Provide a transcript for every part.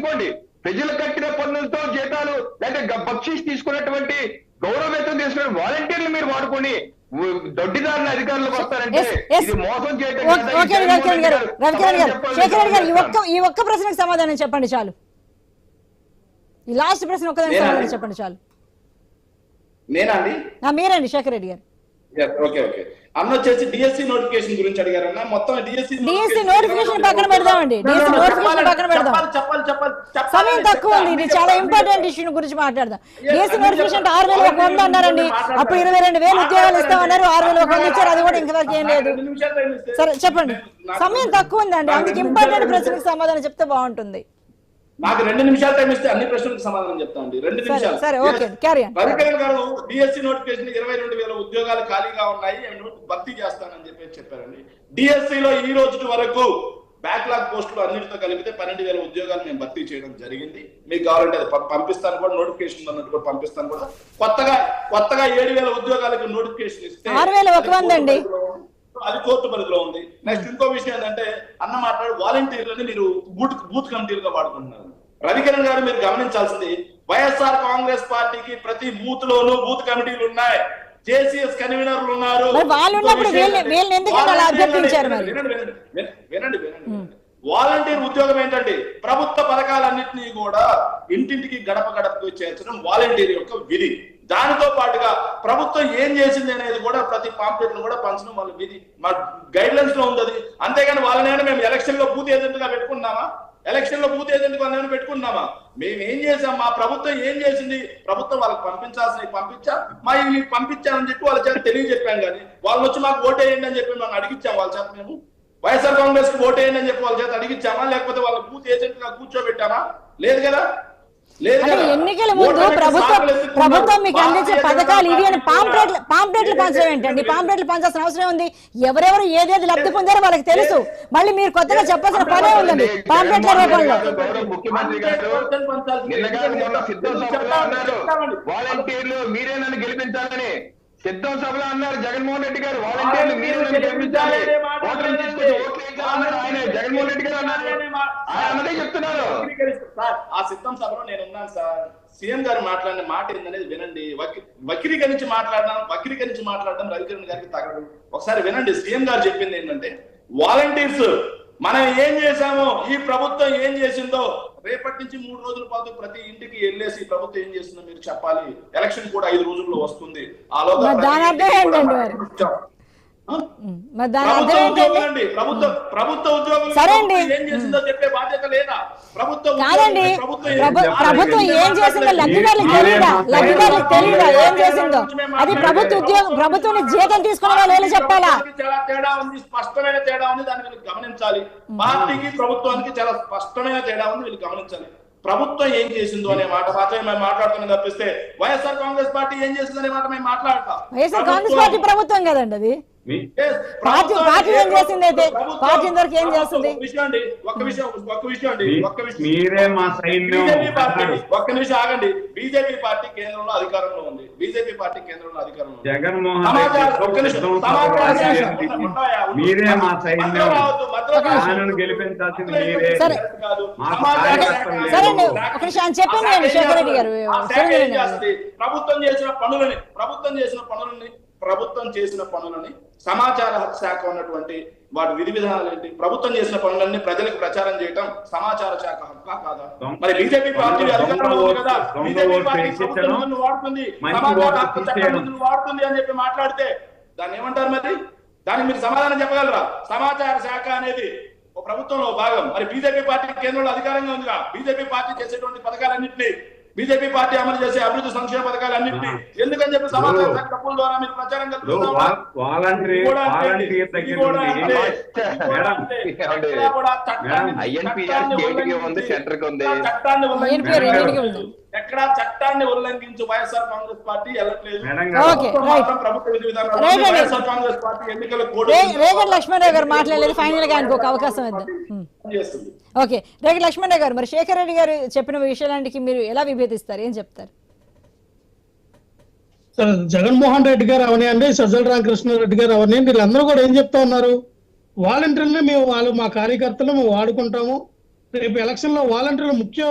గుర్తుపెట్టుకోండి ప్రజలు కట్టిన పన్నులతో జీతాలు లేదా గ- బక్షీస్ తీసుకున్నటువంటి గౌరవ వేతనం తీసుకున్న వాలంటీర్లు మీరు వాడుకొని దొడ్డిదారుల అధికారులకు వస్తారంటే. ఇది మోసం చేయటం? ఈ. ఒక్క ఈ ఒక్క ప్రశ్నకు సమాధానం చెప్పండి చాలు ఈ లాస్ట్ ప్రశ్న ఒక్కదానికి? సమాధానం చెప్పండి చాలు నేనా మీరండి శేఖర్ రెడ్డి గారు ఓకే ఓకే అన్న వచ్చేసి డిఎస్సి నోటిఫికేషన్ గురించి అడిగారన్న. మొత్తం డిఎస్సి డిఎస్సి నోటిఫికేషన్ పక్కన పెడదామండి. డిఎస్సి నోటిఫికేషన్ పక్కన పెడదాం. చెప్పాలి చెప్పాలి. సమయం తక్కువ ఉంది. ఇది చాలా ఇంపార్టెంట్ ఇష్యూ గురించి మాట్లాడదాం. డిఎస్సి నోటిఫికేషన్ ఆరు వేల ఒక వంద అన్నారండి. అప్పుడు ఇరవై రెండు వేలు ఉద్యోగాలు ఇస్తామన్నారు ఆరు వేల ఒక వంద ఇచ్చారు. అది కూడా ఇంతవరకు ఏం లేదు. సరే చెప్పండి. సమయం తక్కువ ఉందండి. అందుకు ఇంపార్టెంట్ ప్రశ్నకు సమాధానం చెప్తే బాగుంటుంది. నాకు రెండు నిమిషాలు టైం ఇస్తే అన్ని ప్రశ్నలకు సమాధానం చెప్తానండి రెండు సరే, నిమిషాలు. గారు డిఎస్సి నోటిఫికేషన్ ఇరవై రెండు వేల ఉద్యోగాలు ఖాళీగా ఉన్నాయి భర్తీ చేస్తానని చెప్పి చెప్పారండి. డిఎస్సి లో ఈ రోజు వరకు బ్యాక్లాగ్ పోస్టులు అన్నిటితో కలిపితే పన్నెండు వేల ఉద్యోగాలు మేము భర్తీ చేయడం జరిగింది. మీకు కావాలంటే అది పంపిస్తాను కూడా నోటిఫికేషన్ అన్నట్టు కూడా పంపిస్తాను కూడా. కొత్తగా కొత్తగా ఏడు వేల ఉద్యోగాలకు నోటిఫికేషన్ ఇస్తే అది కోర్టు పరిధిలో ఉంది. నెక్స్ట్ ఇంకో విషయం ఏంటంటే అన్న మాట్లాడు వాలంటీర్లని మీరు బూత్ బూత్ కమిటీలుగా వాడుకుంటున్నారు. రవికిరణ్ గారు మీరు గమనించాల్సింది వైఎస్ఆర్ కాంగ్రెస్ పార్టీకి ప్రతి బూత్ లోనూ బూత్ కమిటీలు ఉన్నాయి. జేసీఎస్ కన్వీనర్లు ఉన్నారు. వినండి వినండి వాలంటీర్ ఉద్యోగం ఏంటంటే ప్రభుత్వ పథకాలన్నింటినీ కూడా ఇంటింటికి గడప గడపకు చేర్చడం వాలంటీర్ యొక్క విధి. దానితో పాటుగా ప్రభుత్వం ఏం చేసింది అనేది కూడా ప్రతి పాంప్లెట్ కూడా పంచడం వాళ్ళ విధి. మా గైడ్ లైన్స్లో ఉంది అది అంతేగాని వాళ్ళని మేము ఎలక్షన్లో బూత్ ఏజెంట్గా పెట్టుకున్నామా? ఎలక్షన్లో బూత్ ఏజెంట్గా పెట్టుకున్నామా? మేము ఏం చేసాం మా ప్రభుత్వం ఏం చేసింది? ప్రభుత్వం వాళ్ళకి పంపించాల్సినవి పంపించా? మా ఇవి పంపించామని చెప్పి వాళ్ళ చేత తెలియజెప్పాం కానీ వాళ్ళు వచ్చి మాకు ఓటేయండి అని చెప్పి మనం అడిగిచ్చాం వాళ్ళ చేత మేము. వైఎస్ఆర్ కాంగ్రెస్కి ఓటేయండి అని చెప్పి వాళ్ళ చేత అడిగిచ్చామా? లేకపోతే వాళ్ళ బూత్ ఏజెంట్గా కూర్చోబెట్టామా? లేదు కదా? లేదు అంటే కదా? ఎన్నికల ముందు ప్రభుత్వం. ప్రభుత్వం మీకు అందించే పథకాలు ఇవి అని పాంప్లెట్లు పాంప్లెట్లు పంచడం ఏంటండి? పాంప్లెట్లు పంచాల్సిన అవసరం ఉంది. ఎవరెవరు ఏదేది లబ్ధి పొందారో వాళ్ళకి తెలుసు. మళ్ళీ మీరు కొత్తగా చెప్పాల్సిన పనే ఉందండి. పాంప్లెట్ల రూపంలో. వాలంటీర్లు మీరే నన్ను గెలిపించాలని సిద్ధం సభలో అన్నారు జగన్మోహన్ రెడ్డి గారు. వాలంటీర్లు మీరే గెలిపించాలి ఓట్లు తీసుకొచ్చి ఓట్లు వేయించాలన్నారు ఆయన. జగన్మోహన్ రెడ్డి గారు అన్నారు. ఆయన అన్నదే చెప్తున్నారు. సార్ ఆ సిద్ధం సభలో నేను ఉన్నాను సార్. సీఎం గారు మాట్లాడిన మాట ఏందనేది వినండి. వకి- వక్రీకరించి మాట్లాడడం వక్రీకరించి మాట్లాడడం రవికిరణ్ గారికి తగదు. ఒకసారి వినండి. సీఎం గారు చెప్పింది ఏంటంటే వాలంటీర్స్ మనం ఏం చేశామో ఈ ప్రభుత్వం ఏం చేసిందో రేపటి నుంచి మూడు రోజుల పాటు ప్రతి ఇంటికి వెళ్ళేసి ప్రభుత్వం ఏం చేసిందో మీరు చెప్పాలి. ఎలక్షన్ కూడా ఐదు రోజుల్లో వస్తుంది. ఆలోగా కాదండి. ప్రభుత్వం ఏం చేసిందో లబ్ధిదారులకు. తెలియదా లబ్ధిదారులకు తెలియదా ఏం చేసిందో? అది ప్రభుత్వ ఉద్యోగం ప్రభుత్వం జీతం తీసుకునే వాళ్ళు చెప్పాలా? తేడా ఉంది. స్పష్టమైన తేడా ఉంది. దాన్ని వీళ్ళు గమనించాలి. పార్టీకి ప్రభుత్వానికి చాలా స్పష్టమైన తేడా ఉంది. వీళ్ళు గమనించాలి. ప్రభుత్వం ఏం చేసిందో అనే మాట మాత్రమే మేము మాట్లాడుతున్నాం తప్పిస్తే వైఎస్ఆర్ కాంగ్రెస్ పార్టీ ఏం చేసిందో అనే మాట మేము మాట్లాడతాం. వైఎస్ఆర్ కాంగ్రెస్ పార్టీ ప్రభుత్వం కదండి అది? పార్టీ- ప్రభుత్వం- పార్టీ ఏం చేసింది అయితే? ప్రభుత్వం- పార్టీ ఇంతవరకు ఏం చేస్తుంది? ఒక్క విషయం అండి ఒక్క విషయం ఒక్క విషయం అండి మీ- ఒక్క విషయం. మీరే మా సైన్యం పార్టీ. ఒక్క నిమిషం ఆగండి. బీజేపీ పార్టీ కేంద్రంలో అధికారంలో ఉంది. బీజేపీ పార్టీ కేంద్రంలో అధికారంలో ఉంది. జగన్మోహన్. మీరే మా సైన్యం. ఆయనను గెలిపించాల్సింది మీరే. సరే. ఒక నిమిషం చెప్పండి శేఖర్ రెడ్డి గారు? ప్రభుత్వం చేసిన పనులని ప్రభుత్వం చేసిన పనులని ప్రభుత్వం చేసిన పనులని సమాచార హక్కు శాఖ ఉన్నటువంటి వాటి విధి విధానాలు ఏంటి? ప్రభుత్వం చేసిన పనులన్నీ ప్రజలకు ప్రచారం చేయటం సమాచార శాఖ హక్కా కాదా? మరి బీజేపీ పార్టీ కదా బీజేపీ పార్టీ వాడుతుంది సమాచార హక్కు చట్టం వాడుతుంది అని చెప్పి మాట్లాడితే దాన్ని ఏమంటారు మరి? దానికి మీరు సమాధానం చెప్పగలరా? సమాచార శాఖ అనేది ఒక ప్రభుత్వంలో భాగం. మరి బీజేపీ పార్టీ కేంద్రంలో అధికారంగా ఉందిగా. బీజేపీ పార్టీ చేసేటువంటి పథకాలన్నింటినీ బీజేపీ పార్టీ అమలు చేసే అభివృద్ధి సంక్షేమ పథకాలన్నింటినీ ఎందుకని చెప్పి సమాచార శాఖ డబ్బుల ద్వారా మీరు ప్రచారం ఉంది. ఎక్కడ చట్టాన్ని ఉల్లంఘించు వైఎస్ఆర్ కాంగ్రెస్ పార్టీ వెళ్ళట్లేదు ప్రభుత్వం విధి విధానాలు. వైఎస్ఆర్ కాంగ్రెస్ పార్టీ ఎన్నికల కోడ్ రేగడి లక్ష్మణరావు గారు మాట్లాడలేదు ఫైనల్గా ఆయనకు ఒక అవకాశం ఇద్దాం. చేస్తుంది. ఓకే. రేగడి లక్ష్మణరావు గారు మరి శేఖర్ రెడ్డి గారు చెప్పిన విషయాలకి మీరు ఎలా విభేదిస్తారు? ఏం చెప్తారు? సరే, జగన్మోహన్ రెడ్డి గారు అవనియండి సజ్జల రామకృష్ణారెడ్డి గారు అవని. వీళ్ళందరూ కూడా ఏం చెప్తా ఉన్నారు? వాలంటీర్ని మేము వాళ్ళు మా కార్యకర్తలు మేము వాడుకుంటాము. రేపు ఎలక్షన్లో వాలంటీర్లు ముఖ్య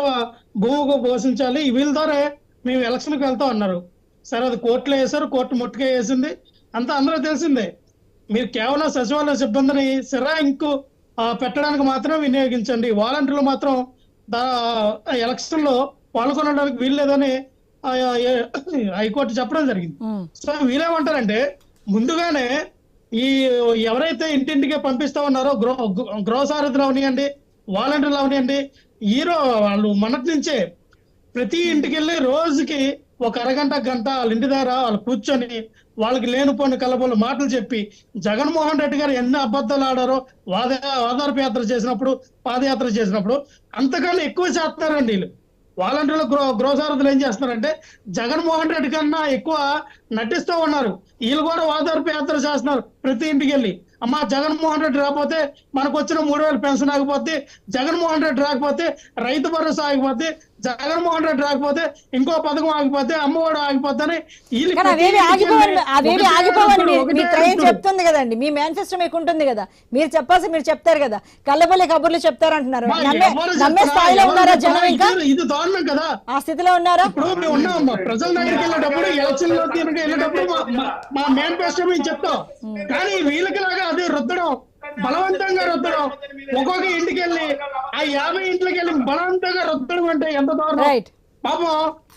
భూమిక పోషించాలి. వీళ్ళ ద్వారా మేము ఎలక్షన్కి వెళ్తాం అన్నారు సరే అది కోర్టులో వేశారు కోర్టు ముట్టుగా వేసింది. అంతా అందరూ తెలిసిందే. మీరు కేవలం సచివాలయ సిబ్బందిని సిరాయింకు ఆ, పెట్టడానికి మాత్రం వినియోగించండి వాలంటీర్లు మాత్రం దా ఎలక్షన్లో పాల్గొనడానికి వీల్లేదని ఆ, ఏ- హైకోర్టు చెప్పడం జరిగింది. సో వీళ్ళేమంటారంటే ముందుగానే ఈ ఎవరైతే ఇంటింటికి పంపిస్తా ఉన్నారో గృహ గృహ సారథులు అవనియండి వాలంటీర్లు అవనియండి హీరో వాళ్ళు మొన్నటి నుంచే ప్రతి ఇంటికి వెళ్ళి రోజుకి ఒక అరగంట గంట వాళ్ళ ఇంటి దగ్గర వాళ్ళు కూర్చొని వాళ్ళకి లేనిపోని కలబోలు మాటలు చెప్పి జగన్మోహన్ రెడ్డి గారు ఎన్ని అబద్ధాలు ఆడారో వాద వాదార్పు యాత్ర చేసినప్పుడు పాదయాత్ర చేసినప్పుడు అంతకన్నా ఎక్కువ చేస్తున్నారండి వీళ్ళు. వాలంటీర్లు గృహ గృహసారథులు ఏం చేస్తున్నారంటే జగన్మోహన్ రెడ్డి కన్నా ఎక్కువ నటిస్తూ ఉన్నారు. వీళ్ళు కూడా వాదార్పు యాత్ర చేస్తున్నారు ప్రతి ఇంటికి వెళ్ళి. అమ్మ జగన్మోహన్ రెడ్డి రాకపోతే మనకు వచ్చిన మూడు వేలు పెన్షన్ ఆగిపోతే జగన్మోహన్ రెడ్డి రాకపోతే రైతు భరోసా ఆగిపోతే జగన్మోహన్ రెడ్డి రాకపోతే ఇంకో పథకం ఆగిపోతే అమ్మఒడి ఆగిపోతే అవేవి అంటున్నారు, మీ- అంటున్నారు. చెప్తుంది కదండి. మీ మేనిఫెస్టో మీకు ఉంటుంది కదా. మీరు చెప్పాల్సి మీరు చెప్తారు కదా. కల్లబల్లి కబుర్లు చెప్తారంటున్నారు. నమ్మే? స్థాయిలో ఉన్నారా? జనం ఇంకా? ఇది- దారుణం కదా. ఆ స్థితిలో ఉన్నారా? ఇప్పుడు మేము ఉన్నాం. ప్రజల దగ్గరికి వెళ్ళేటప్పుడు ఎలక్షన్లో వెళ్ళేటప్పుడు మా- మేనిఫెస్టో మేము చెప్తాం. కానీ వీళ్ళకి లాగా అదే రుద్దడం బలవంతంగా రుద్దడం. ఒక్కొక్క ఇంటికి వెళ్ళి ఆ యాభై ఇంట్లోకి వెళ్ళి బలవంతంగా రుద్దడం అంటే ఎంత దారుణం? రైట్ పాపం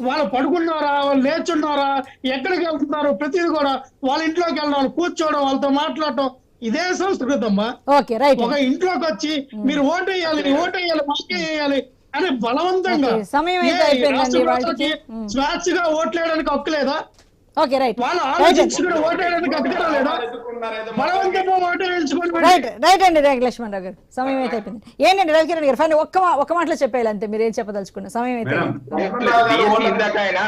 వాళ్ళు పడుకున్నారా వాళ్ళు లేచున్నారా ఎక్కడికి వెళ్తున్నారు ప్రతిదీ కూడా వాళ్ళ ఇంట్లోకి వెళ్ళడం వాళ్ళు కూర్చోవడం వాళ్ళతో మాట్లాడటం ఇదే సంస్కృతి అమ్మా. ఓకే రైట్ ఒక ఇంట్లోకి వచ్చి మీరు ఓటు వేయాలి ఓటు వేయాలి మాకే వేయాలి అని బలవంతంగా ఉమ్. స్వేచ్ఛగా ఓట్లు వేయడానికి హక్కు లేదా? Okay right right right right అండి రేఖ లక్ష్మణరావు గారు. సమయం అయితే అయిపోయింది. ఏంటండి రవికిరణ్ గారు ఫైన్ ఒక్క ఒక్క మాటలో చెప్పేయాలి అంతే మీరు ఏం చెప్పదలుచుకున్నారు? సమయం అయితే ఇందాక ఆయన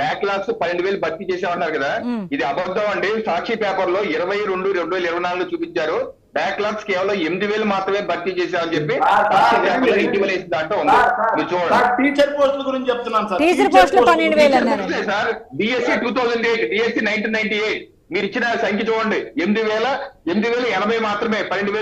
బ్యాక్ లాగ్స్ పన్నెండు వేలు భర్తీ చేసామన్నారు కదా. మ్మ్. ఇది అబద్ధం అండి. సాక్షి పేపర్లో ఇరవై రెండు రెండు వేల ఇరవై నాలుగు చూపించారు. బ్యాక్ లాగ్స్ కేవలం ఎనిమిది వేలు మాత్రమే భర్తీ చేశామని చెప్పి ఇటీవల వేసిన దాంట్లో ఉంది. మీరు చూడండి. టీచర్ పోస్టుల గురించి చెప్తున్నాను సార్. టీచర్ పోస్టులు పన్నెండు వేలు అన్నారు. Sir. DSC two thousand eight DSC nineteen ninety eight మీరు ఇచ్చిన సంఖ్య చూడండి. ఎనిమిది వేల ఎనిమిది వేల ఎనభై మాత్రమే పన్నెండు వేలు